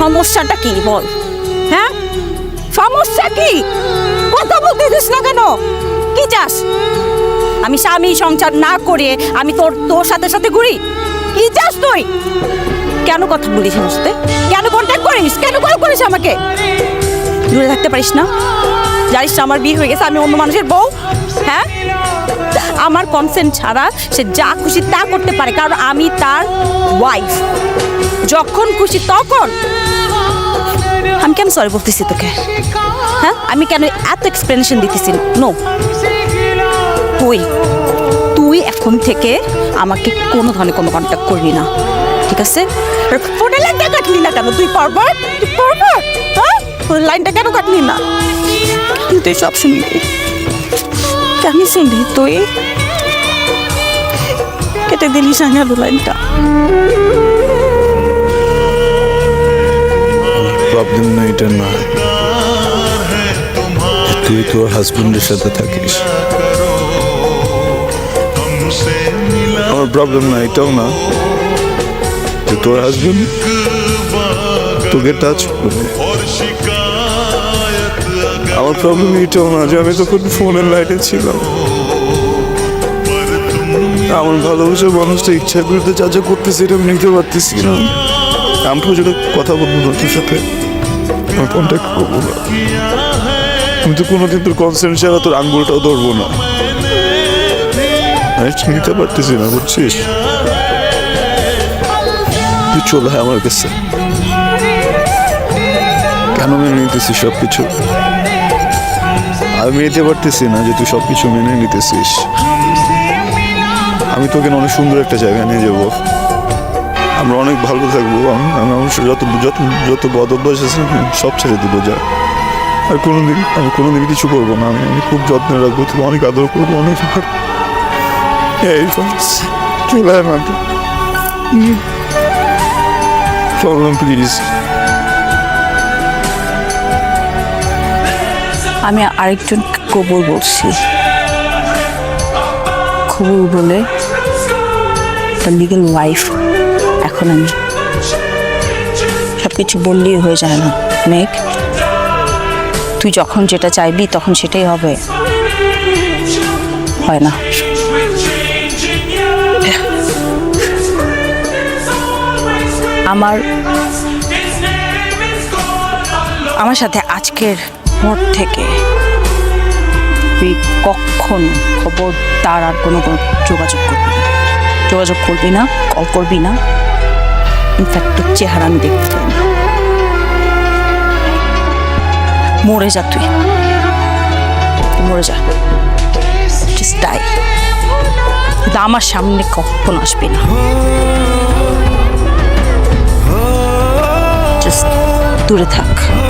সমস্যাটা কি বল? হ্যাঁ? সমস্যা কি? কথা বলতে দিস না কেন? কি চাস? আমি স্বামী সংসার না করে আমি তোর তোর সাথে সাথে ঘুরি? কি চাস তুই? কেন কথা বলিস আমার কেন কন্ট্যাক্ট করিস? কেন কল করিস আমাকে? দূরে থাকতে পারিস না? জানিস না আমার বিয়ে হয়ে গেছে, আমি অন্য মানুষের বউ। হ্যাঁ? আমার কনসেন্ট ছাড়া সে যা খুশি তা করতে পারে, কারণ আমি তার ওয়াইফ যখন খুশি তখন। আমি কেন সরি বলতেছি তোকে? হ্যাঁ? আমি কেন এত এক্সপ্লেনেশন দিতেছি? নো তুই তুই এখন থেকে আমাকে কোনো ধরনের কোনো কন্ট্যাক্ট করবি না। ঠিক আছে? ফোনের লাইনটা কাটলি না কেন? তুই পারবার? তুই পারবার? হ্যাঁ? লাইনটা কেন কাটলি না? তুই সব শুনবি? কেন শুনবি তুই? কেটে দিলি সাঙ্গালো লাইনটা প্রবলেম না, এটা না। তুই তোর হাজবেন্ডের সাথে থাকিস। আমার প্রবলেম না, এটাও না। যে তোর হাজবেন্ড তোকে টাচ আমার প্রবলেম এটাও না, যে আমি তখন ফোনের লাইটে ছিলাম। আমার ভালোবাসার মানুষটা ইচ্ছা করতে যা যা করতেছে, এটা আমি নিতে পারতেছি না। আমি প্রচুর কথা বলব তোর সাথে। আমি কন্ট্যাক্ট করব না আমি তো কোনোদিন তোর কনসেন্ট ছাড়া তোর আঙ্গুলটাও ধরবো না। নিতে পারতেছি না, বুঝছিস? তুই চলে আয় আমার কাছে। কেন মেনে নিতেছিস সব কিছু আমি নিতে পারতেছি না যে তুই সব কিছু মেনে নিতেছিস। আমি তোকে অনেক সুন্দর একটা জায়গায় নিয়ে যাব। আমরা অনেক ভালো থাকব। আমি যত যত যত বদ অভ্যাস আছে সব ছেড়ে দেবো, যা। আর কোনোদিন, আমি কোনোদিন কিছু করব না, আমি আমি খুব যত্নে রাখব তুমি অনেক আদর করব, অনেক এই চলে প্লিজ আমি আরেকজন কবর বলছি। কবুল বলে তার লিগেল ওয়াইফ এখন আমি। সব কিছু বললেই হয়ে যায় না। মেঘ, তুই যখন যেটা চাইবি তখন সেটাই হবে। হয় না। আমার আমার সাথে আজকের পর থেকে তুই কখন খবর তার আর কোনো কোনো যোগাযোগ করবি না। যোগাযোগ করবি না কল করবি না। ইনফ্যাক্ট চেহারা আমি দেখতে চাই না। মরে যা তুই। মরে যা। জাস্ট কিন্তু আমার সামনে কখন আসবে না। দূরে থাক।